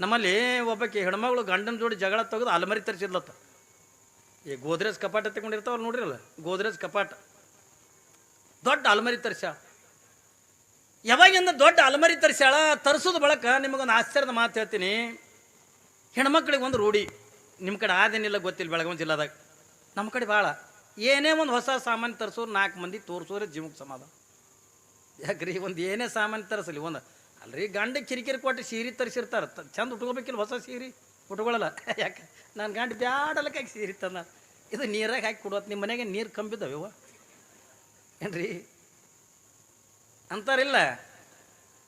ನಮ್ಮಲ್ಲಿ ಒಬ್ಬಕ್ಕೆ ಹೆಣ್ಮಗಳು ಗಂಡನ ಜೋಡಿ ಜಗಳ ತೆಗೆದು ಅಲ್ಮರಿ ತರಿಸಿದ್ಲತ್ತ. ಈ ಗೋದ್ರೇಜ್ ಕಪಾಟ ತಗೊಂಡಿರ್ತಾವಲ್ಲ ನೋಡಿರಲ್ಲ? ಗೋದ್ರೇಜ್ ಕಪಾಟ. ದೊಡ್ಡ ಅಲ್ಮರಿ ತರಿಸ್ಯಾಳ. ಯಾವಾಗಿಂದ ದೊಡ್ಡ ಅಲ್ಮರಿ ತರಿಸ್ಯಾಳ? ತರಿಸೋದು ಬಳಕ ನಿಮಗೊಂದು ಆಶ್ಚರ್ಯದ ಮಾತು ಹೇಳ್ತೀನಿ. ಹೆಣ್ಮಕ್ಳಿಗೆ ಒಂದು ರೂಢಿ. ನಿಮ್ಮ ಕಡೆ ಆದೇನಿಲ್ಲ ಗೊತ್ತಿಲ್ಲ ಬೆಳಗಾವಿ ಜಿಲ್ಲಾದಾಗ. ನಮ್ಮ ಕಡೆ ಭಾಳ ಏನೇ ಒಂದು ಹೊಸ ಸಾಮಾನು ತರಿಸೋರು ನಾಲ್ಕು ಮಂದಿ ತೋರಿಸೋರೆ ಜೀವಕ್ಕೆ ಸಮಾಧಾನ. ಯಾಕ್ರಿ? ಒಂದು ಏನೇ ಸಾಮಾನು ತರಿಸಲಿ, ಒಂದು ಅಲ್ರಿ, ಗಂಡ ಕಿರಿಕಿರಿ ಕೊಟ್ಟು ಸೀರೆ ತರಿಸಿರ್ತಾರೆ. ಚಂದ ಉಟ್ಕೋಬೇಕಿಲ್ಲ ಹೊಸ ಸೀರೆ? ಉಟ್ಕೊಳ್ಳಲ್ಲ ಯಾಕೆ? ನಾನು ಗಂಡ ಬ್ಯಾಡಲಕ್ಕೆ ಹಾಕಿ ಸೀರೆ ತಂದ ಇದು ನೀರಾಗ ಹಾಕಿ ಕೊಡುವತ್ತು ನಿಮ್ಮ ಮನೆಗೆ ನೀರು ಕಂಬಿದ್ದಾವೆ ಏನ್ರಿ? ಅಂತಾರಿಲ್ಲ.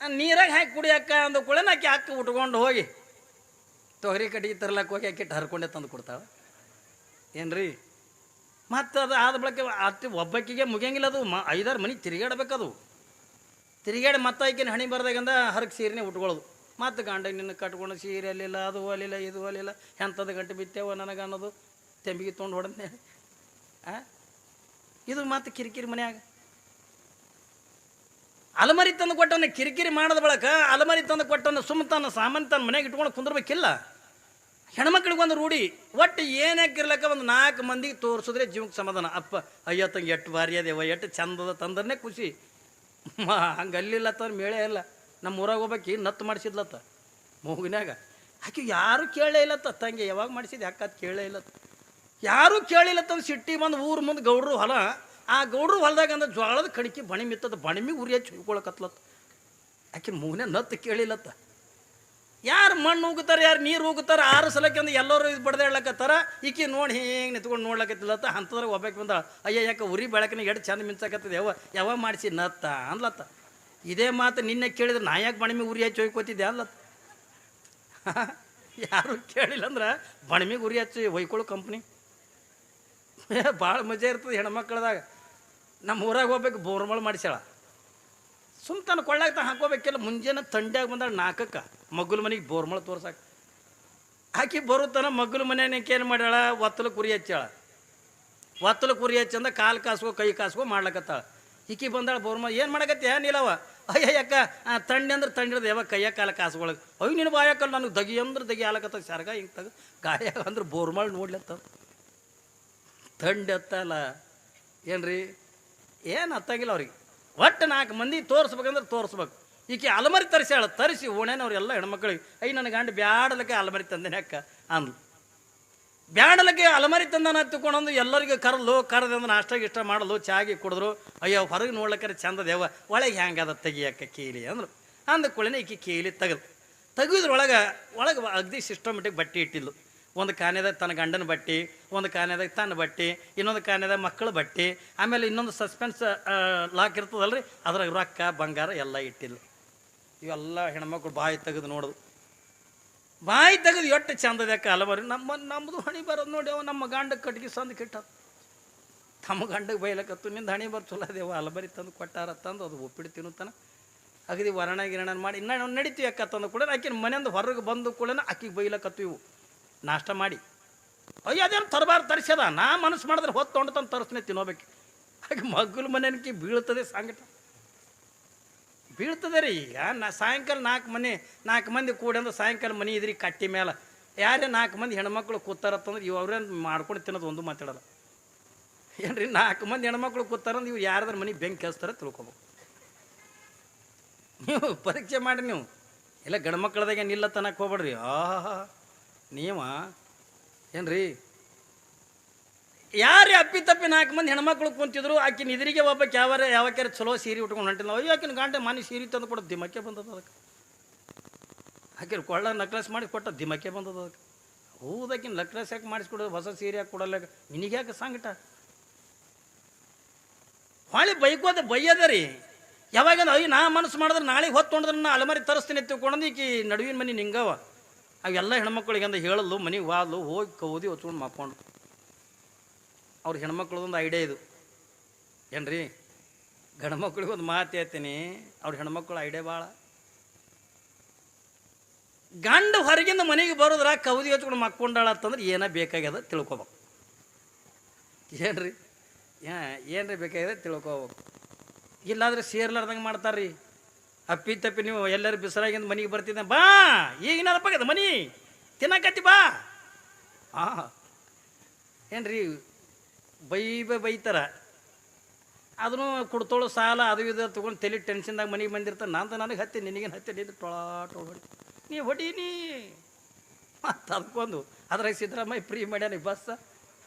ನೀರಾಗ ಹಾಕಿ ಕುಡಿಯಕ್ಕ ಅಂದ ಕೂಡ ಆಕೆ ಹಾಕಿ ಉಟ್ಕೊಂಡು ಹೋಗಿ. ತೊಗರಿ ಕಟ್ಟಿಗೆ ತರ್ಲಕ್ಕೆ ಹೋಗಿ ಆಕೆ ಹರ್ಕೊಂಡೆ ತಂದು ಕೊಡ್ತಾವೆ. ಏನ್ರಿ? ಮತ್ತು ಅದು ಆದ ಬಳಿಕ ಅತ್ತಿ ಒಬ್ಬಕ್ಕಿಗೆ ಮುಗಿಯಂಗಿಲ್ಲ ಅದು. ಮ, ಐದಾರು ಮನೆ ತಿರುಗಾಡ್ಬೇಕದು. ತಿರುಗಾಡಿ ಮತ್ತೆ ಆಕಿನ ಹಣಿ ಬರ್ದಾಗಂದ ಹರಕ್ಕೆ ಸೀರೆನೇ ಉಟ್ಕೊಳ್ಳೋದು ಮತ್ತು ಗಂಡ ನಿನ್ನ ಕಟ್ಕೊಂಡು ಸೀರೆ ಅಲ್ಲಿಲ್ಲ, ಅದು ಅಲ್ಲಿಲ್ಲ, ಇದು ಅಲ್ಲಿಲ್ಲ ಎಂಥದ್ದು ಗಂಟೆ ಬಿತ್ತೇವೋ ನನಗೆ ಅನ್ನೋದು ತೆಂಬಿಗೆ ತೊಗೊಂಡು ಹೊಡೆದ್ನೆ ಇದು ಮತ್ತೆ ಕಿರಿಕಿರಿ ಮನ್ಯಾಗ. ಅಲಮರಿ ತಂದು ಕೊಟ್ಟವನ್ನ ಕಿರಿಕಿರಿ ಮಾಡದ ಬಳಕ ಅಲಮರಿ ತಂದು ಕೊಟ್ಟವನ್ನ ಸುಮ್ಮ ತನ್ನ ಸಾಮಾನ್ಯ ತನ್ನ ಮನೆಗೆ ಇಟ್ಕೊಂಡು ಕುಂದಿರ್ಬೇಕಿಲ್ಲ. ಹೆಣ್ಮಕ್ಳಿಗೆ ಒಂದು ರೂಢಿ, ಒಟ್ಟು ಏನಾಕಿರ್ಲಕ್ಕ ಒಂದು ನಾಲ್ಕು ಮಂದಿಗೆ ತೋರಿಸಿದ್ರೆ ಜೀವಕ್ಕೆ ಸಮಾಧಾನ. ಅಪ್ಪ, ಅಯ್ಯೋ ತಂಗ, ಎಷ್ಟು ಭಾರಿ ಅದೇವ ಚಂದದ ತಂದ್ರೆ ಖುಷಿ. ಹಂಗೆ ಅಲ್ಲಿಲ್ಲ ಮೇಳೇ ಇಲ್ಲ. ನಮ್ಮ ಊರಾಗ ಹೋಗ್ಬೇಕಿ ನತ್ತು ಮಾಡಿಸಿದ್ಲತ್ತ ಮೂಗಿನಾಗ ಆಕೆ ಯಾರು ಕೇಳೇ ಇಲ್ಲತ್ತ. ತಂಗಿ ಯಾವಾಗ ಮಾಡಿಸಿದ ಯಾಕೆ ಅದು ಕೇಳೇ ಇಲ್ಲತ್ತ. ಯಾರೂ ಕೇಳಿಲ್ಲತ್ತಂದು ಸಿಟ್ಟಿ ಬಂದು ಊರು ಮುಂದೆ ಗೌಡ್ರು ಹೊಲ. ಆ ಗೌಡ್ರು ಹೊಲದಾಗ ಅಂದ್ರೆ ಜ್ವಾಳದ ಕಣಿಕೆ ಬಣಿಮಿತ್ತದ ಬಣಿಮಿ ಉರಿ ಹಚ್ಚಿ ಆಕೆ ಮೂಗಿನ ನತ್ತು ಕೇಳಿಲ್ಲತ್ತ ಯಾರು ಮಣ್ಣು ಉಗುತ್ತಾರೆ, ಯಾರು ನೀರು ಉಗುತ್ತಾರೆ, ಆರು ಸಲಕ್ಕೆ ಅಂದ್ರೆ ಎಲ್ಲರೂ ಇದು ಬಡ್ದೆ ಹೇಳಕತ್ತಾರ. ಈಕಿ ನೋಡಿ ಹಿಂಗೆ ನಿಂತ್ಕೊಂಡು ನೋಡ್ಲಕತ್ತಿಲ್ಲತ್ತ ಅಂಥದ್ರಾಗ ಒಬ್ಬಕ್ಕೆ ಬಂದ, ಅಯ್ಯ, ಯಾಕೆ ಉರಿ ಬೆಳಕಿನ ಎಡ್ ಚಂದ ಮಿಂಚಕತ್ತದ ಯಾವ ಯಾವ ಮಾಡಿಸಿ ನತ್ತ ಅನ್ಲತ್ತ ಇದೇ ಮಾತು ನಿನ್ನೆ ಕೇಳಿದ್ರೆ ನಾ ಯಾಕೆ ಬಣಮಿ ಉರಿ ಹಚ್ಚಿ ಒಯ್ಕೋತಿದ್ದೆ ಅನ್ಲತ್ತ ಯಾರು ಕೇಳಿಲ್ಲ ಅಂದ್ರೆ ಬಣಮಿಗೆ ಉರಿ ಹಚ್ಚಿ ಒಯ್ಕೊಳ್ಳೋ ಕಂಪ್ನಿ. ಭಾಳ ಮಜಾ ಇರ್ತದೆ ಹೆಣ್ಮಕ್ಳದಾಗ. ನಮ್ಮ ಊರಾಗ ಹೋಗ್ಬೇಕು ಬೋರ್ಮಳ್ ಮಾಡಿಸ್ಯಾಳ. ಸುಮ್ ತನ್ನ ಕೊಳ್ಳಾಗ ಹಾಕೋಬೇಕಿಲ್ಲ ಮುಂಜಾನೆ ತಂಡ್ಯಾಗ ಬಂದಾಳ ನಾಲ್ಕಕ್ಕೆ ಮಗ್ಗಲ ಮನೆಗೆ ಬೋರ್ಮಳ ತೋರ್ಸಕ್ಕೆ ಆಕಿ ಬರುತ್ತಾನ ಮಗ್ಗಲ ಮನೆಯಕ್ಕೆ ಏನು ಮಾಡ್ಯಾಳ? ಒತ್ತಲು ಕುರಿ ಹಚ್ಚಾಳ ಒತ್ತಲು ಕುರಿ ಹಚ್ಚಂದ ಕಾಲು ಕಾಸ್ಕೋ, ಕೈ ಕಾಸ್ಕೋ ಮಾಡ್ಲಕತ್ತಾಳ. ಈಕಿ ಬಂದಾಳ ಬೋರ್ಮ ಏನು ಮಾಡಕತ್ತೆ ನೀಲವ ಅಯ್ಯ ಯಾಕ ತಂಡಿ ಅಂದ್ರೆ ತಂಡಿರದ ಯಾವಾಗ ಕೈಯ ಕಾಲ ಕಾಸುಗಳಿಗೆ ಅಯ್ಯ ನಿನ್ನ ಬಾಯಕಲ್ಲ ನನಗೆ ದಗಿ ಅಂದ್ರೆ ದಗಿ ಆಲಕತ್ತ ಸರ್ಗ ಹಿಂಗೆ ತಗ, ಗಾಯ ಅಂದ್ರೆ ಬೋರ್ಮಳ್ ನೋಡ್ಲತ್ತ ತಂಡಿ ಹತ್ತಲ್ಲ. ಏನ್ರಿ? ಏನು ಹತ್ತಂಗಿಲ್ಲ ಅವ್ರಿಗೆ. ಒಟ್ಟು ನಾಲ್ಕು ಮಂದಿ ತೋರಿಸ್ಬೇಕಂದ್ರೆ ತೋರಿಸ್ಬೇಕು. ಈಕೆ ಅಲಮರಿ ತರಿಸ್ಯಾಳ ತರಿಸಿ ಓಣೇನವ್ರೆಲ್ಲ ಹೆಣ್ಮಕ್ಳಿಗೆ. ಐ ನನ್ನ ಗಂಡ ಬ್ಯಾಡಲಕ್ಕೆ ಅಲಮರಿ ತಂದೇನೆ ಅಕ್ಕ, ಅಂದ್ಲು. ಬ್ಯಾಡಲಕ್ಕೆ ಅಲಮರಿ ತಂದನ ಹತ್ತಿಕೊಂಡು ಎಲ್ಲರಿಗೂ ಕರಲು ಕರೆದಂದ್ರೆ ನಾಷ್ಟ ಇಷ್ಟ ಮಾಡಲು ಚಾಗಿ ಕುಡಿದ್ರು. ಅಯ್ಯೋ, ಹೊರಗೆ ನೋಡ್ಲಕ್ಕರೆ ಚಂದ ದೇವ ಒಳಗೆ ಹ್ಯಾಂಗದ ತೆಗಿಯಕ್ಕ ಕೀಲಿ ಅಂದ್ರು ಅಂದ ಕೂಡಲೇ ಈಕೆ ಕೀಲಿ ತೆಗೆದು ತೆಗೆದ್ರೊಳಗೆ, ಒಳಗೆ ಅಗ್ದಿ ಸಿಸ್ಟಮೆಟಿಕ್ ಬಟ್ಟೆ ಇಟ್ಟಿದ್ಲು. ಒಂದು ಕಾನ್ಯದಾಗ ತನ್ನ ಗಂಡನ ಬಟ್ಟೆ, ಒಂದು ಕಾನ್ಯದಾಗ ತನ್ನ ಬಟ್ಟೆ, ಇನ್ನೊಂದು ಕಾನ್ಯದಾಗ ಮಕ್ಕಳ ಬಟ್ಟೆ, ಆಮೇಲೆ ಇನ್ನೊಂದು ಸಸ್ಪೆನ್ಸ್ ಲಾಕ್ ಇರ್ತದಲ್ರಿ, ಅದ್ರಾಗ ರೊಕ್ಕ, ಬಂಗಾರ ಎಲ್ಲ ಇಟ್ಟಿಲ್ಲ ಇವೆಲ್ಲ ಹೆಣ್ಮಕ್ಳು ಬಾಯಿ ತೆಗೆದು ನೋಡೋದು. ಬಾಯಿ ತೆಗೆದು ಎಷ್ಟು ಚಂದದ ಅಲವರು ನಮ್ಮ ನಮ್ಮದು ಹಣಿ ಬರೋದು ನೋಡಿ, ಅವ ನಮ್ಮ ಗಂಡ ಕಟ್ಗೆ ಸಂದು ಕೆಟ್ಟ ತಮ್ಮ ಗಂಡಗೆ ಬೈಲಕತ್ತು, ನಿಂದ ಹಣಿ ಬರ್ ಚಲೋ ಅದೇವ ಅಲಬರಿ ತಂದು ಕೊಟ್ಟಾರ, ತಂದು ಅದು ಒಪ್ಪಿಟ್ಟು ತಿನ್ನುತ್ತಾನೆ. ಅಗದಿ ವರಣ ಗಿರಣ ಮಾಡಿ, ಇನ್ನ ನಾವು ನಡಿತೀವಿ ಅಕ್ಕ ತಂದು ಕೂಡ ಆಕಿನ ಮನೆಯಿಂದ ಹೊರಗೆ ಬಂದು ಕೂಡ ಆಕಿಗೆ ಬೈಲಕತ್ತು ಇವು. ನಾಷ್ಟ ಮಾಡಿ. ಅಯ್ಯ, ಅದೇನು ತರಬಾರ ತರಿಸ್ಯದ? ನಾ ಮನಸ್ಸು ಮಾಡಿದ್ರೆ ಹೊತ್ತು ತೊಗೊಂಡು ತಂದು ತರಿಸ್ನೆ ತಿನ್ನೋಬೇಕು. ಹಾಗೆ ಮಗ್ಗಲು ಮನೆಯನ್ಕಿ ಬೀಳ್ತದೆ ಸಂಗಟ ಬೀಳ್ತದೆ ರೀ. ಈಗ ನಾ ಸಾಯಂಕಾಲ ನಾಲ್ಕು ಮನೆ, ನಾಲ್ಕು ಮಂದಿ ಕೂಡಿ ಅಂದ್ರೆ ಸಾಯಂಕಾಲ ಮನೆ ಇದ್ರಿ ಕಟ್ಟಿ ಮೇಲೆ ಯಾರೇ ನಾಲ್ಕು ಮಂದಿ ಹೆಣ್ಮಕ್ಳು ಕೂತಾರತ್ತಂದ್ರೆ ಇವು ಅವ್ರೇನು ಮಾಡ್ಕೊಂಡು ತಿನ್ನೋದು ಒಂದು ಮಾತಾಡೋದು. ಏನು ರೀ ನಾಲ್ಕು ಮಂದಿ ಹೆಣ್ಮಕ್ಳು ಕೂತಾರಂದ್ರೆ ಇವು ಯಾರ್ದಾರ ಮನೆ ಬೆಂಕಿ ಹಚ್ತಾರ ತಿಳ್ಕೊಬೇಕು ನೀವು ಪರೀಕ್ಷೆ ಮಾಡಿ ನೀವು. ಇಲ್ಲ ಗಂಡು ಮಕ್ಕಳದಾಗ ನಿಲ್ಲ ತನಕ ಹೋಗ್ಬೇಡ್ರಿ. ಆಹಾ ನೀವ ಏನ್ರಿ ಯಾರೇ ಅಪ್ಪಿ ತಪ್ಪಿ ನಾಲ್ಕು ಮಂದಿ ಹೆಣ್ಮಕ್ಳು ಕುಂತಿದ್ರು, ಆಕಿನ ಒಬ್ಬ ಒಬ್ಬಕ್ಕೆ ಯಾವಾರ ಯಾವಕ್ಯಾರ ಚಲೋ ಸೀರೆ ಉಟ್ಕೊಂಡು ಹೊಂಟಿಲ್ಲ ಅಯ್ಯೋ, ಆಕಿನ ಗಂಟೆ ಮನೆ ಸೀರೆ ತಂದು ಕೊಡೋ ದಿಮಕ್ಕೆ ಬಂದದ ಅದಕ್ಕೆ. ಆಕಿನ ಕೊಳ್ಳ ನಕ್ಲಸ್ ಮಾಡಿ ಕೊಟ್ಟ ದಿಮಕ್ಕೆ ಬಂದದ ಅದಕ್ಕೆ. ಹೌದಾಕಿನ ನಕ್ಲಸ್ ಯಾಕೆ ಮಾಡಿಸ್ಕೊಡೋದು ಹೊಸ ಸೀರೆ ಯಾಕೆ ಕೊಡಲ್ಲ ನಿನಗೆ ಯಾಕೆ ಸಂಗಟ ಹೊಳಿ ಬೈಕೋದ ಬೈಯದ ರೀ. ಯಾವಾಗ ಅಯ್ಯ, ನಾ ಮನಸ್ಸು ಮಾಡಿದ್ರೆ ನಾಳೆ ಹೊತ್ತು ಹೊಂಡಿದ್ರೆ ನಾ ಅಲಮಾರಿ ತರಿಸ್ತೀನಿ ತಿಳ್ಕೊಂಡು ಈಕಿ ನಡುವಿನ ಮನೆ ನಿಂಗವ. ಅವೆಲ್ಲ ಹೆಣ್ಮಕ್ಳಿಗೆ ಅಂದ ಹೇಳಲು ಮನೆಗೆ ವಾದ್ಲು ಹೋಗಿ ಕೌದಿ ಹೊತ್ಕೊಂಡು ಮಕ್ಕೊಂಡು ಅವ್ರ ಹೆಣ್ಮಕ್ಳದೊಂದು ಐಡಿಯಾ ಇದು. ಏನ್ರಿ? ಗಂಡ್ಮಕ್ಳಿಗೆ ಒಂದು ಮಾತು ಹೇಳ್ತೀನಿ. ಅವ್ರ ಹೆಣ್ಮಕ್ಳು ಐಡಿಯಾ ಭಾಳ ಗಂಡ ಹೊರಗಿಂದ ಮನೆಗೆ ಬರೋದ್ರ ಕೌದಿ ಹಚ್ಕೊಂಡು ಮಕ್ಕೊಂಡಾಳ ಅಂತಂದ್ರೆ ಏನ ಬೇಕಾಗ್ಯದ ತಿಳ್ಕೊಬೇಕು. ಏನ್ರಿ? ಏನ್ರಿ ಬೇಕಾಗಿದೆ ತಿಳ್ಕೊಬೇಕು. ಇಲ್ಲಾದ್ರೆ ಸೇರ್ಲಾರ್ದಂಗೆ ಮಾಡ್ತಾರ್ರಿ. ಅಪ್ಪಿ ತಪ್ಪಿ ನೀವು ಎಲ್ಲರೂ ಬಿಸಿಲಾಗಿಂದ ಮನೆಗೆ ಬರ್ತಿದ್ದ, ಬಾ, ಈಗಿನ ಮನೆ. ತಿನ್ನಕತ್ತಿ ಬಾ. ಆ ಏನ್ರಿ? ಬೈ ಬೈ ಬೈತಾರ ಅದನ್ನು ಕೊಡ್ತೋಳು ಸಾಲ ಅದು ಇದು ತೊಗೊಂಡು ತಲೆ ಟೆನ್ಷನ್ದಾಗ ಮನೆಗೆ ಬಂದಿರ್ತಾರೆ ನಂದು ನನಗೆ ಹತ್ತಿ, ನಿನಗೇನು ಹತ್ತಿ ನಿಂದು ಟೊಳಾಟ ಟೊಳ ಹೊಡಿ. ನೀ ಹೊಡೀನಿ. ಮತ್ತು ಅದಕ್ಕೊಂದು ಅದ್ರಾಗ ಸಿದ್ದರಾಮಯ್ಯ ಫ್ರೀ ಮಾಡ್ಯಾನ ಬಸ್.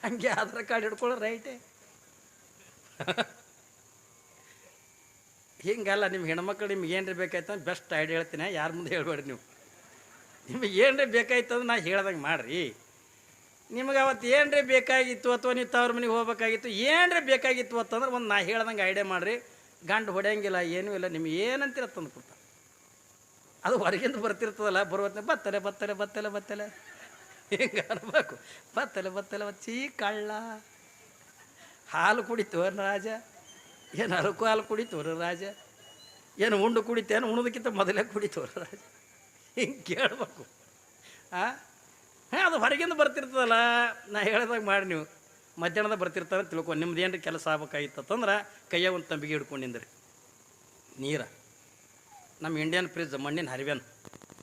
ಹಂಗೆ ಆಧಾರ್ ಕಾರ್ಡ್ ಹಿಡ್ಕೊಳ್ಳೋ ರೈಟೇ. ಹಿಂಗಲ್ಲ ನಿಮ್ಮ ಹೆಣ್ಮಕ್ಳು ನಿಮ್ಗೆ ಏನ್ರಿ ಬೇಕಾಯ್ತು ಬೆಸ್ಟ್ ಐಡಿಯಾ ಹೇಳ್ತೀನಿ. ಯಾರ ಮುಂದೆ ಹೇಳ್ಬೇಡ್ರಿ ನೀವು. ನಿಮಗೆ ಏನ್ರಿ ಬೇಕಾಯ್ತು ಅಂದ್ರೆ ನಾ ಹೇಳ್ದಂಗೆ ಮಾಡ್ರಿ. ನಿಮಗೆ ಅವತ್ತು ಏನ್ರಿ ಬೇಕಾಗಿತ್ತು ಅಥವಾ ನೀವು ತವ್ರ ಮನೆಗೆ ಹೋಗ್ಬೇಕಾಗಿತ್ತು, ಏನ್ರಿ ಬೇಕಾಗಿತ್ತು ಅಂತಂದ್ರೆ ಒಂದು ನಾ ಹೇಳ್ದಂಗೆ ಐಡಿಯಾ ಮಾಡಿರಿ. ಗಂಡು ಹೊಡೆಯಂಗಿಲ್ಲ, ಏನೂ ಇಲ್ಲ, ನಿಮ್ಗೆ ಏನಂತೀರ ತಂದು ಕೊಡ್ತಾರೆ. ಅದು ಹೊರಗಿಂದ ಬರ್ತಿರ್ತದಲ್ಲ ಬರುವತ್ತ ಬತ್ತಲೆ ಬತ್ತಲೆ ಬತ್ತಲೆ ಬತ್ತಲೆ. ಹಿಂಗೆ ಅನ್ಬೇಕು. ಬತ್ತಲೆ ಬತ್ತಲೆ ಚೀ ಕಳ್ಳ. ಹಾಲು ಕುಡಿತು ರಾಜ? ಏನು ಅರಕು ಹಾಲು ಕುಡಿತವ್ರ ರಾಜ? ಏನು ಉಂಡು ಕುಡಿತೇನು ಉಣದಕ್ಕಿಂತ ಮೊದಲೇ ಕುಡಿತವ್ರ ರಾಜ? ಹಿಂಗೆ ಕೇಳಬೇಕು. ಆ? ಹಾಂ, ಅದು ಹೊರಗಿಂದ ಬರ್ತಿರ್ತದಲ್ಲ? ನಾ ಹೇಳಿದಾಗ ಮಾಡಿ ನೀವು. ಮಧ್ಯಾಹ್ನದ ಬರ್ತಿರ್ತಾರೆ ತಿಳ್ಕೊ. ನಿಮ್ದು ಏನ್ರಿ ಕೆಲಸ ಆಗ್ಬೇಕಾಗಿತ್ತಂದ್ರೆ ಕೈಯಾಗ ಒಂದು ತಂಬಿಗೆ ಹಿಡ್ಕೊಂಡು ನಿಂದ್ರಿ. ನೀರ. ನಮ್ಮ ಇಂಡಿಯನ್ ಫ್ರಿಜ್ ಮಣ್ಣಿನ ಹರಿವೆನ್.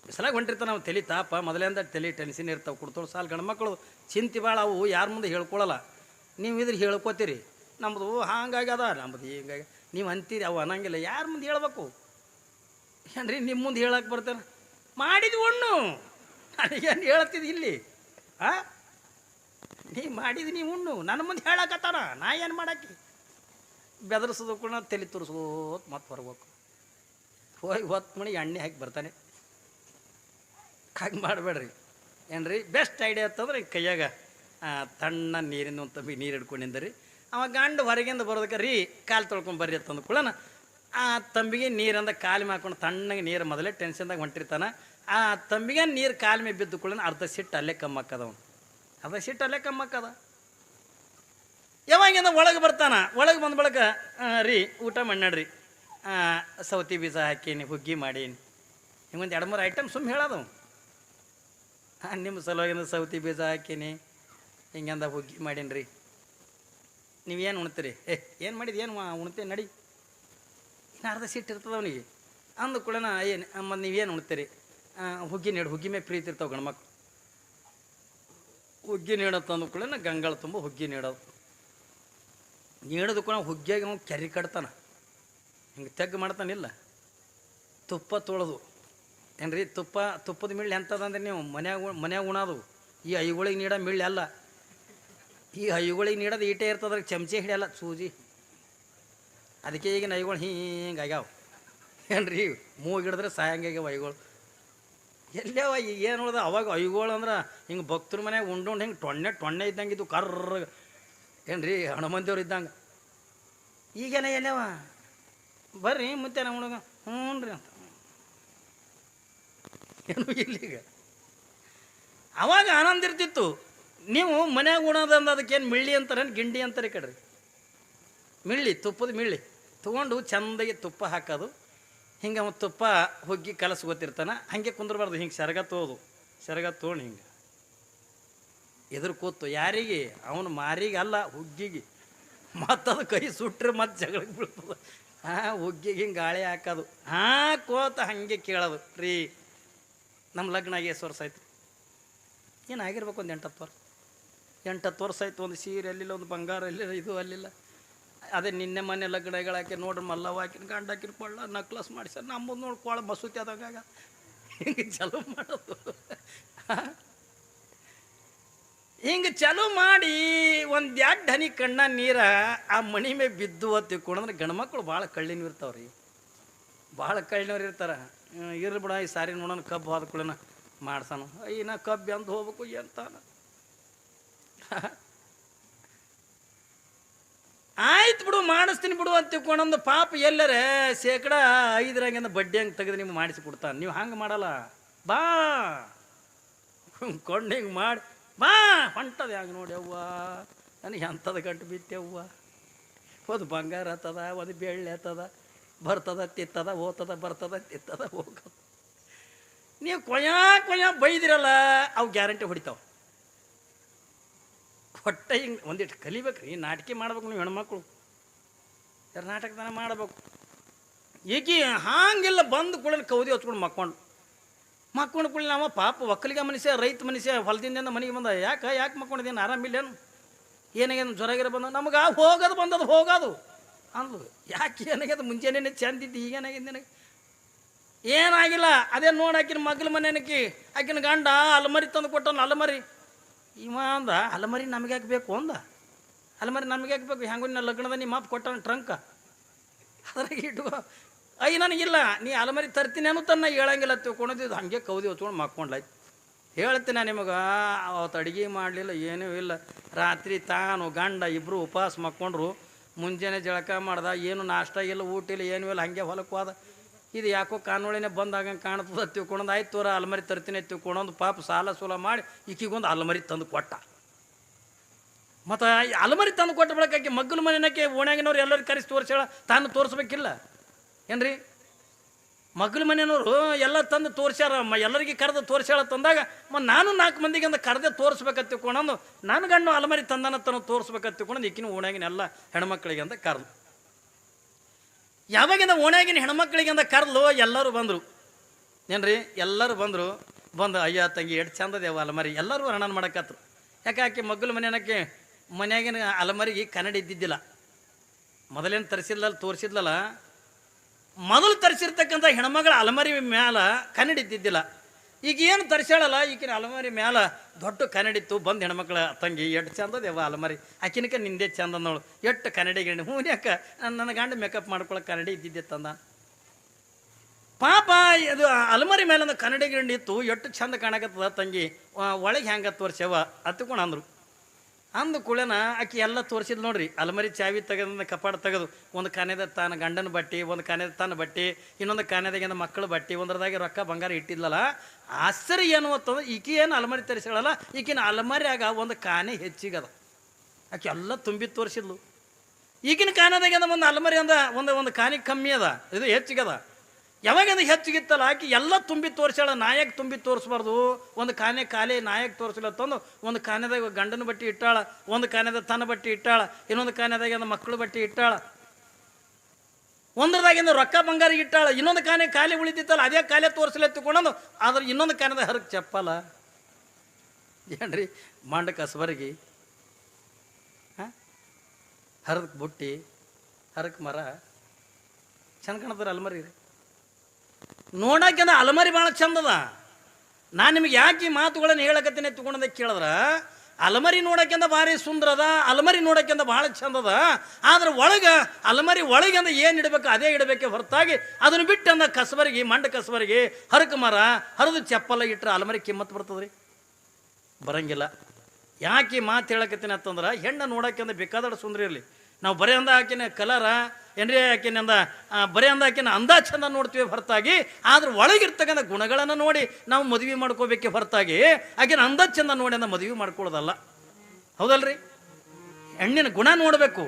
ಬಿಸಲಾಗ ಹೊಂಟಿರ್ತಾನೆ ನಾವು ತಲೆ ತಾಪ. ಮೊದಲಿಂದ ತಲೆ ಟೆನ್ಷನ್ ಇರ್ತಾವೆ. ಕೊಡ್ತೋಳು ಸಾಲು ಗಂಡ್ಮಕ್ಳು ಚಿಂತೆ ಭಾಳ ಅವು. ಯಾರ ಮುಂದೆ ಹೇಳ್ಕೊಳಲ್ಲ. ನೀವು ಇದ್ರೆ ಹೇಳ್ಕೊತೀರಿ. ನಮ್ಮದು ಹಾಂಗಾಗ್ಯದ ನಮ್ಮದು ಹಿಂಗಾಗಿ. ನೀವು ಅಂತೀರಿ, ಅವು ಅನ್ನಂಗಿಲ್ಲ. ಯಾರ ಮುಂದೆ ಹೇಳ್ಬೇಕು? ಏನ್ರಿ ನಿಮ್ಮ ಮುಂದೆ ಹೇಳಕ್ಕೆ ಬರ್ತಾರೆ? ಮಾಡಿದ್ವಿ ಉಣ್ಣು. ನನಗೇನು ಹೇಳ್ತಿದ್ ಇಲ್ಲಿ? ಆ? ನೀ ಮಾಡಿದ ನೀವು ಉಣ್ಣು, ನನ್ನ ಮುಂದೆ ಹೇಳಕತ್ತಾನ, ನಾ ಏನು ಮಾಡಾಕಿ ಬೆದರ್ಸೋದು ಕೂಡ ತಲೆ ತುರ್ಸೋತ್ ಮತ್ತೆ ಬರ್ಬೇಕು. ಹೋಗಿ ಹೊತ್ತು ಮಣಿ ಎಣ್ಣೆ ಹಾಕಿ ಬರ್ತಾನೆ. ಹಾಗೆ ಮಾಡಬೇಡ್ರಿ. ಏನ್ರಿ ಬೆಸ್ಟ್ ಐಡಿಯಾ ಅಂತಂದ್ರೆ ಕೈಯಾಗ ತಣ್ಣ ನೀರಿನ ಒಂದು ತಂಬಿ ನೀರು ಹಿಡ್ಕೊಂಡಿಂದ್ರಿ ಅವ ಗಂಡು ಹೊರಗಿಂದ ಬರೋದಕ್ಕೆ ರೀ, ಕಾಲು ತೊಳ್ಕೊಂಡು ಬರ್ರಿ ಅಂತಂದು ಕೂಡ ಆ ತಂಬಿಗೆ ನೀರಂದ ಕಾಲು ಹಾಕೊಂಡು ತಣ್ಣಗೆ ನೀರು ಮೊದಲೇ ಟೆನ್ಷನ್ದಾಗ ಹೊಂಟಿರ್ತಾನ. ಆ ತಂಬಿಗೆ ನೀರು ಕಾಲ್ಮೆ ಬಿದ್ದು ಕೂಡ ಅರ್ಧ ಸಿಟ್ಟು ಅಲ್ಲೇ ಕಮ್ಮಕ್ಕದವನು. ಅರ್ಧ ಸಿಟ್ಟು ಅಲ್ಲೇ ಕಮ್ಮಕ್ಕದ. ಯಾವಾಗಿಂದ ಒಳಗೆ ಬರ್ತಾನ? ಒಳಗೆ ಬಂದ ಬಳಿಕ ರೀ, ಊಟ ಮಾಡ್ರಿ ಸೌತಿ ಬೀಜ ಹಾಕೀನಿ, ಹುಗ್ಗಿ ಮಾಡೀನಿ. ಹಿಂಗೊಂದು ಎರಡು ಮೂರು ಐಟಮ್ ಸುಮ್ಮ ಹೇಳೋದು ಹಾಂ ನಿಮ್ಮ ಸಲುವಾಗಿಂದ ಸೌತಿ ಬೀಜ ಹಾಕೀನಿ, ಹಿಂಗೆಂದ ಹುಗ್ಗಿ ಮಾಡೀನಿ ರೀ ನೀವೇನು ಉಣ್ತೀರಿ? ಏ ಏನು ಮಾಡಿದ್ದು ಏನು ಉಣ್ತೀನಿ ನಡಿ. ಇನ್ನು ಅರ್ಧ ಸಿಟ್ಟು ಇರ್ತದೆ ಅವನಿಗೆ. ಅಂದ ಕೂಡ ಏನು ಮತ್ತು ನೀವೇನು ಉಣ್ತೀರಿ? ಹುಗ್ಗಿ ನೀಡು, ಹುಗ್ಗಿ ಮೇಲೆ ಪ್ರೀತಿ ಇರ್ತಾವೆ ಗಂಡ್ಮಕ್ಳು ಹುಗ್ಗಿ ನೀಡತ್ತಂದ ತಂದು ಕೂಡ ಗಂಗಾಳ ತುಂಬ ಹುಗ್ಗಿ ನೀಡೋದು. ನೀಡೋದು ಕೂಡ ಹುಗ್ಗಿಯಾಗ ಅವ್ನು ಕೆರಿ ಕಟ್ತಾನ. ಹಿಂಗೆ ತೆಗ್ಗು ಮಾಡ್ತಾನಿಲ್ಲ ತುಪ್ಪ ತೊಳೆದು. ಏನ್ರಿ ತುಪ್ಪ, ತುಪ್ಪದ ಮಿಳ್ಳಿ ಎಂಥದಂದ್ರೆ ನೀವು ಮನ್ಯಾಗ ಮನ್ಯಾಗ ಉಣೋದು. ಈ ಐಗಳಿಗೆ ನೀಡೋ ಮಿಳ್ಳಿ ಅಲ್ಲ ಈ ಐಗಳಿಗೆ ನೀಡೋದು ಈಟೆ ಇರ್ತದ್ರೆ ಚಮಚೆ ಹಿಡಿಯಲ್ಲ ಸೂಜಿ. ಅದಕ್ಕೆ ಈಗಿನ ಐಗಳು ಹಿಂಗೆ ಆಗ್ಯಾವ. ಏನ್ರಿ ಮೂಗಿಡಿದ್ರೆ ಸಾಯಂಗಾಗ್ಯಾವ ಐಗಳು. ಎಲ್ಲವ ಏನು ಉಳ್ದ? ಅವಾಗ ಐಗೋಳು ಅಂದ್ರೆ ಹಿಂಗೆ ಭಕ್ತರ ಮನ್ಯಾಗ ಉಂಡು ಹಿಂಗೆ ಟೊಣ್ಣೆ ಟೊಣ್ಣೆ ಇದ್ದಂಗೆ ಇದು ಕರ್ರ ಏನ್ರಿ ಹನುಮಂತೇವ್ರು ಇದ್ದಂಗೆ. ಈಗೆಲ್ಲ ಎಲ್ಲವ ಬರ್ರಿ ಮುಂತೆ ನಮ್ಮ ಹುಡುಗ ಹ್ಞೂ ರೀ ಅಂತ. ಏನು ಇಲ್ಲಿಗ ಅವಾಗ ಆನಂದ ಇರ್ತಿತ್ತು. ನೀವು ಮನ್ಯಾಗ ಅದಕ್ಕೆ ಅದಕ್ಕೇನು ಮಿಳ್ಳಿ ಅಂತಾರೆ ಗಿಂಡಿ ಅಂತಾರೆ ಕಡ್ರಿ? ಮಿಳ್ಳಿ, ತುಪ್ಪದ ಮಿಳ್ಳಿ. ತೊಗೊಂಡು ಚೆಂದಾಗಿ ತುಪ್ಪ ಹಾಕೋದು. ಹಿಂಗೆ ಅವ ತುಪ್ಪ ಹುಗ್ಗಿ ಕಲಸು ಗೊತ್ತಿರ್ತಾನೆ, ಹಾಗೆ ಕುಂದ್ರಬಾರ್ದು, ಹಿಂಗೆ ಸೆರಗ ತೋದು. ಸೆರಗ ತೋಣ ಹಿಂಗೆ. ಎದುರು ಕೂತು, ಯಾರಿಗೆ? ಅವನು ಮಾರಿಗೆ ಅಲ್ಲ ಹುಗ್ಗಿಗೆ. ಮತ್ತದು ಕೈ ಸುಟ್ರೆ ಮತ್ತೆ ಜಗಳಕ್ಕೆ ಬೀಳ್ತದೆ. ಹಾಂ, ಹುಗ್ಗಿಗೆ ಹಿಂಗೆ ಗಾಳಿ ಹಾಕೋದು. ಹಾಂ, ಕೋತ ಹಾಗೆ ಕೇಳೋದು. ರೀ, ನಮ್ಮ ಲಗ್ನ ಆಗಿ ಎಷ್ಟು ವರ್ಷ ಆಯ್ತು. ಏನಾಗಿರ್ಬೇಕು ಒಂದು ಎಂಟತ್ತು ವರ್ಷ? ಎಂಟತ್ತು ವರ್ಷ ಆಯ್ತು, ಒಂದು ಸೀರೆ ಅಲ್ಲಿಲ್ಲ, ಒಂದು ಬಂಗಾರ ಅಲ್ಲಿಲ್ಲ, ಇದು ಅಲ್ಲಿಲ್ಲ. ಅದೇ ನಿನ್ನೆ ಮನೆ ಲಗ್ನಗಳು ಹಾಕಿ ನೋಡ್ರಿ ಮಲ್ಲವ್ ಹಾಕಿನ ಗಂಡ ಹಾಕಿನ ಕೊಳ್ಳ ನಕ್ಲಸ್ ಮಾಡಿಸ್ಯಾರ ನಮ್ಮದು ನೋಡಿ ಕೊಳ ಮಸೂತಿ ಆದಾಗ ಹಿಂಗೆ ಚಲೋ ಮಾಡೋದು. ಹಿಂಗೆ ಚಲೋ ಮಾಡಿ ಒಂದು ಎರಡು ಹನಿ ಕಣ್ಣ ನೀರ ಆ ಮಣಿ ಮೇಲೆ ಬಿದ್ದು ತಿಳ್ಕೊಂಡ್ರೆ ಗಂಡ್ಮಕ್ಳು ಭಾಳ ಕಳ್ಳಿನ ಇರ್ತಾವ್ರಿ. ಭಾಳ ಕಳ್ಳಿನವ್ರು ಇರ್ತಾರೆ. ಇರ್ಲಿ ಬಿಡ, ಈ ಸಾರಿ ನೋಡೋಣ ಕಬ್ಬು ಹಾದ ಕುಳನ ಮಾಡ್ಸಾನು ಅಯ್ಯ ನಾ ಕಬ್ಬು ಎಂದು ಹೋಗ್ಬೇಕು ಎಂತಾನ? ಆಯ್ತು ಬಿಡು, ಮಾಡಿಸ್ತೀನಿ ಬಿಡು ಅಂತ ತಿಳ್ಕೊಂಡೊಂದು ಪಾಪ ಎಲ್ಲರ, ಶೇಕಡ ಐದರಾಗಿಂದ ಬಡ್ಡಿ ಹಂಗೆ ತೆಗೆದು ನಿಮ್ಗೆ ಮಾಡಿಸಿ ಕೊಡ್ತಾನೆ. ನೀವು ಹಂಗೆ ಮಾಡಲ್ಲ. ಬಾ. ಕೊಂಡು ಹಿಂಗೆ ಮಾಡಿ. ಬಾ. ಹೊಂಟದ ಹಂಗೆ ನೋಡಿ ಅವ್ವ? ನನಗೆ ಎಂಥದ ಗಂಟು ಬಿತ್ತೆವ್ವ ಒಂದು ಬಂಗಾರ ಹತ್ತದ ಒಂದು ಬೆಳ್ಳಿ ಹತ್ತದ, ಬರ್ತದ, ತಿತ್ತದ ಓತದ ಬರ್ತದ, ತಿತ್ತದ, ಹೋಗದ. ನೀವು ಕೊಯ್ಯ ಕೊಯ್ಯ ಬೈದಿರಲ್ಲ, ಅವು ಗ್ಯಾರಂಟಿ ಹೊಡಿತಾವೆ. ಹೊಟ್ಟೆ ಹಿಂಗೆ ಒಂದಿಟ್ಟು ಕಲಿಬೇಕು ರೀ ನಾಟಕ ಮಾಡ್ಬೇಕು ನೀವು ಹೆಣ್ಮಕ್ಳು. ಯಾರು ನಾಟಕದನ ಮಾಡಬೇಕು? ಈಕಿ ಹಾಂಗಿಲ್ಲ ಬಂದು ಕೂಡ ಕೌದಿ ಹಚ್ಕೊಂಡು ಮಕ್ಕೊಂಡು. ಮಕ್ಕೊಂಡು ಕುಳ್ಳಿ ನಾವು ಪಾಪ ಒಕ್ಕಲಿಗೆ ಮನುಷ್ಯ, ರೈತ ಮನುಷ್ಯ ಹೊಲದಿಂದ ಮನೆಗೆ ಬಂದ. ಯಾಕೆ ಯಾಕೆ ಮಕ್ಕೊಂಡಿದ್ದೇನು ಆರಾಮಿಲ್ಲೇನು ಏನಾಗ್ಯದ ಜ್ವರಗಿರ ಬಂದ? ನಮಗೆ ಹೋಗೋದು ಬಂದದು ಹೋಗೋದು. ಅಂದ್ಲು. ಯಾಕೆ ಏನಾಗ್ಯದ ಮುಂಜಾನೆ ಚಂದಿದ್ದು ಈಗೇನಾಗ್ಯದ ನಿನಗೆ? ಏನಾಗಿಲ್ಲ. ಅದೇ ನೋಡಿ ಆಕಿನ ಮಗ್ಲ ಮನೆನಕಿ. ಆಕಿನ ಗಂಡ ಅಲ್ಮರಿ ತಂದು ಕೊಟ್ಟನು ಅಲಮರಿ. ಇವ ಅಂದ, ಅಲಮರಿ ನಮಗೆ ಯಾಕೆ ಬೇಕು? ಅಂದ. ಅಲಮರಿ ನಮಗೆ ಯಾಕೆ ಬೇಕು? ಹೆಂಗೋ ನಿನ್ನ ಲಗ್ನದ ನಿಮ್ಮ ಅಪ್ಪ ಕೊಟ್ಟ ಟ್ರಂಕ. ಅದ್ರಾಗ ಇಟ್ಟು, ಅಯ್ಯ ನನಗಿಲ್ಲ ನೀ ಅಲಮರಿ ತರ್ತೀನಿ ಅನ್ನೋ ತನ್ನ ಹೇಳಂಗಿಲ್ಲ ತಿಳ್ಕೊಂಡಿದ್ದು. ಹಂಗೆ ಕೌದಿ ಹೊತ್ಕೊಂಡು ಮಾಕ್ಕೊಂಡ್ಲಾಯ್ತು. ಹೇಳ್ತೀನಿ ನಿಮಗೆ ಅವತ್ತು ಅಡುಗೆ ಮಾಡಲಿಲ್ಲ, ಏನೂ ಇಲ್ಲ. ರಾತ್ರಿ ತಾನು ಗಂಡ ಇಬ್ಬರು ಉಪವಾಸ ಮಕ್ಕೊಂಡ್ರು. ಮುಂಜಾನೆ ಜಳಕ ಮಾಡ್ದ, ಏನು ನಾಷ್ಟ ಇಲ್ಲ, ಊಟ ಇಲ್ಲ, ಏನೂ ಇಲ್ಲ, ಹಂಗೆ ಹೊಲಕ್ಕೆ ಹೋದ. ಇದು ಯಾಕೋ ಕಾನೂಳಿನೇ ಬಂದಾಗ ಕಾಣ್ತದ ತಿಳ್ಕೊಂಡು ಆಯ್ತು ತೋರ, ಅಲ್ಮರಿ ತರ್ತೀನಿ ತಿಳ್ಕೊಂಡೊಂದು ಪಾಪ ಸಾಲ ಸೂಲ ಮಾಡಿ ಈಕಿಗೊಂದು ಅಲ್ಮರಿ ತಂದು ಕೊಟ್ಟ. ಮತ್ತು ಅಲ್ಮರಿ ತಂದು ಕೊಟ್ಟ ಬಳಿಕ ಆಕೆ ಮನೆಯಕ್ಕೆ ಮನೆನಕ್ಕೆ ಓಣ್ಯಾಗಿನವ್ರು ಎಲ್ಲರೂ ಕರೆಸಿ ತೋರಿಸ್ಯಾಳ, ತಾನು ತೋರಿಸ್ಬೇಕಿಲ್ಲ. ಏನ್ರಿ? ಮಗ್ಲ ಮನೆಯವರು ಎಲ್ಲ ತಂದು ತೋರಿಸ್ಯಾರ, ಮ ಎಲ್ಲರಿಗೆ ಕರೆದು ತೋರಿಸ್ಯಾಳ ತಂದಾಗ, ಮ ನಾನು ನಾಲ್ಕು ಮಂದಿಗೆ ಅಂದ ಕರೆದೇ ತೋರಿಸ್ಬೇಕಂತ ತಿಳ್ಕೊಂಡು ನನ್ನ ಗಂಡು ಅಲಮರಿ ತಂದನ ತನ್ನ ತೋರಿಸ್ಬೇಕಂತ ತಿಳ್ಕೊಂಡು ಈಕಿನ ಓಣ್ಯಾಗಿನ ಎಲ್ಲ ಹೆಣ್ಮಕ್ಳಿಗೆ ಅಂತ ಕರೆದು ಯಾವಾಗಿಂದ ಓಣ್ಯಾಗಿನ ಹೆಣ್ಮಕ್ಳಿಗೆ ಅಂತ ಕರೆದು ಎಲ್ಲರೂ ಬಂದರು. ಏನ್ರಿ? ಎಲ್ಲರೂ ಬಂದರು. ಬಂದು ಅಯ್ಯ, ತಂಗಿ ಎಷ್ಟು ಚಂದದೇವ ಅಲಮರಿ, ಎಲ್ಲರೂ ವರ್ಣನ ಮಾಡಕತ್ರು. ಯಾಕೆ ಆಕೆ ಮಗ್ಗಲು ಮನೆಯನಕ್ಕೆ ಮನೆಯಾಗಿನ ಅಲಮರಿಗೆ ಕನ್ನಡ ಇದ್ದಿದ್ದಿಲ್ಲ. ಮೊದಲೇನು ತರಿಸಿದ್ಲಲ್ಲ, ತೋರಿಸಿದ್ಲಲ್ಲ? ಮೊದಲು ತರಿಸಿರ್ತಕ್ಕಂಥ ಹೆಣ್ಮಗಳ ಅಲಮರಿ ಮ್ಯಾಲ ಕನ್ನಡ ಇದ್ದಿದ್ದಿಲ್ಲ. ಈಗ ಏನು ತರಿಸ್ಯಾಳಲ್ಲ, ಈಕಿನ ಅಲಮಾರಿ ಮ್ಯಾಲ ದೊಡ್ಡ ಕನ್ನಡಿ ಇತ್ತು, ಬಂದು ಹೆಣ್ಮಕ್ಳ ತಂಗಿ, ಎಷ್ಟು ಚಂದದೇವ ಅಲಮಾರಿ. ಆಕಿನಕ ನಿಂದೆ ಚಂದ ನೋಡು, ಎಷ್ಟು ಕನ್ನಡಿ ಗಿರಣಿ ಹ್ಞೂ ಯಾಕ ನನ್ನ ಗಂಡ ಮೇಕಪ್ ಮಾಡ್ಕೊಳಕ್ಕೆ ಕನ್ನಡಿ ಇದ್ದಿದ್ದೆ ತಂದ. ಪಾಪ, ಇದು ಅಲಮಾರಿ ಮೇಲೆ ಕನ್ನಡಿ ಗಿರಣಿ ಇತ್ತು, ಎಷ್ಟು ಚಂದ ಕಾಣಕತ್ತದ ತಂಗಿ ಒಳಗೆ ಹೆಂಗೆ ವರ್ಷವ ಅತ್ಕೊಂಡು ಅಂದರು. ಅಂದು ಕುಳೆನ ಆಕಿ ಎಲ್ಲ ತೋರಿಸಿದ್ ನೋಡ್ರಿ. ಅಲಮರಿ ಚಾವಿ ತೆಗೆದ ಕಪಾಡ ತೆಗೆದು, ಒಂದು ಕಾನೆದ ತಾನ ಗಂಡನ ಬಟ್ಟಿ, ಒಂದು ಕಾನೆದ ತನ್ನ ಬಟ್ಟಿ, ಇನ್ನೊಂದು ಕಾನೆದಾಗಿಂದ ಮಕ್ಕಳ ಬಟ್ಟಿ, ಒಂದ್ರದಾಗೆ ರೊಕ್ಕ ಬಂಗಾರ ಇಟ್ಟಿದ್ಲಲ್ಲ, ಆಶ್ಚರ್ಯ ಏನು ಅಂತಂದ್ರೆ ಈಕಿ ಏನು ಅಲಮರಿ ತರಿಸಿಳಲ್ಲ ಈಕಿನ ಅಲಮರಿಯಾಗ ಒಂದು ಕಾನೆ ಹೆಚ್ಚಿಗದ. ಆಕೆ ಎಲ್ಲ ತುಂಬಿ ತೋರಿಸಿದ್ಲು. ಈಗಿನ ಕಾನದಾಗಿಂದ ಒಂದು ಅಲಮರಿ ಅಂದ, ಒಂದು ಒಂದು ಕಾನಿ ಕಮ್ಮಿ ಅದ, ಇದು ಹೆಚ್ಚಿಗದ. ಯಾವಾಗಿಂದ ಹೆಚ್ಚಿಗಿತ್ತಲ್ಲ, ಆಕಿ ಎಲ್ಲ ತುಂಬಿ ತೋರಿಸ್ಯಾಳ, ನಾಯಕ್ ತುಂಬಿ ತೋರಿಸ್ಬಾರ್ದು. ಒಂದು ಕಾನೆ ಖಾಲಿ ನಾಯಕ್ ತೋರಿಸಿಲ್ಲ ತಂದು ಒಂದು ಕಾನೆದಾಗ ಗಂಡನ ಬಟ್ಟೆ ಇಟ್ಟಾಳ, ಒಂದು ಕಾನೆದ ತನ್ನ ಬಟ್ಟೆ ಇಟ್ಟಾಳ, ಇನ್ನೊಂದು ಕಾನೆದಾಗಿಂದ ಮಕ್ಕಳ ಬಟ್ಟೆ ಇಟ್ಟಾಳ. ಒಂದ್ರದಾಗಿಂದ ರೊಕ್ಕ ಬಂಗಾರ ಇಟ್ಟಾಳ, ಇನ್ನೊಂದು ಕಾನೆ ಖಾಲಿ ಉಳಿದಿತ್ತಲ್ಲ, ಅದೇ ಕಾಲೇ ತೋರಿಸಲೇ ತಗೊಂಡು ಆದ್ರೆ ಇನ್ನೊಂದು ಕಾನೆದ ಹರಕ್ ಚಪ್ಪಲ್ಲ ಏನ್ರಿ, ಮಂಡ ಕಸಬರ್ಗಿ? ಹಾಂ? ಹರದಕ್ಕೆ ಬುಟ್ಟಿ, ಹರಕ್ ಮರ. ಚಂದ ಕಾಣ್ತಾರೆ ಅಲ್ಮರಿ? ರೀ ನೋಡಕ್ಕಿಂತ ಅಲಮರಿ ಭಾಳ ಚಂದದ ನಾನು ನಿಮಗೆ ಯಾಕೆ ಈ ಮಾತುಗಳನ್ನು ಹೇಳಕತ್ತೀನಿ ತಗೊಂಡದ ಕೇಳಿದ್ರೆ? ಅಲಮರಿ ನೋಡಕ್ಕಿಂತ ಭಾರಿ ಸುಂದರ ಅದ, ಅಲಮರಿ ನೋಡಕ್ಕಿಂತ ಭಾಳ ಚಂದದ ಆದ್ರೆ ಒಳಗೆ ಅಲಮರಿ ಒಳಗಿಂದ ಏನು ಇಡಬೇಕು, ಅದೇ ಇಡಬೇಕೆ ಹೊರತಾಗಿ ಅದನ್ನು ಬಿಟ್ಟು ಅಂದ ಕಸಬರಿಗೆ, ಮಂಡ ಕಸಬರಿಗೆ ಹರಕು ಮರ, ಹರಿದು ಚಪ್ಪಲ ಇಟ್ಟರೆ ಅಲಮರಿ ಕಿಮ್ಮತ್ತು ಬರ್ತದ್ರಿ? ಬರಂಗಿಲ್ಲ. ಯಾಕೆ ಮಾತು ಹೇಳಕತ್ತೀನಿ ಅಂತಂದ್ರೆ ಹೆಣ್ಣು ನೋಡಕ್ಕಿಂತ ಬೇಕಾದಷ್ಟು ಸುಂದರಿ ಇರಲಿ. ನಾವು ಬರೀ ಅಂದ ಆಕಿನ ಕಲರ ಏನ್ರಿ ಆಕಿನಿಂದ ಬರೀ ಅಂದ ಆಕಿನ ಅಂದ ಚಂದ ನೋಡ್ತೀವಿ ಹೊರತಾಗಿ, ಆದ್ರೆ ಒಳಗಿರ್ತಕ್ಕಂಥ ಗುಣಗಳನ್ನು ನೋಡಿ ನಾವು ಮದುವೆ ಮಾಡ್ಕೋಬೇಕೆ ಹೊರತಾಗಿ, ಆಕಿನ ಅಂದ ಚಂದ ನೋಡಿ ಅಂದ ಮದುವೆ ಮಾಡ್ಕೊಳ್ಳೋದಲ್ಲ. ಹೌದಲ್ರಿ? ಹೆಣ್ಣಿನ ಗುಣ ನೋಡಬೇಕು.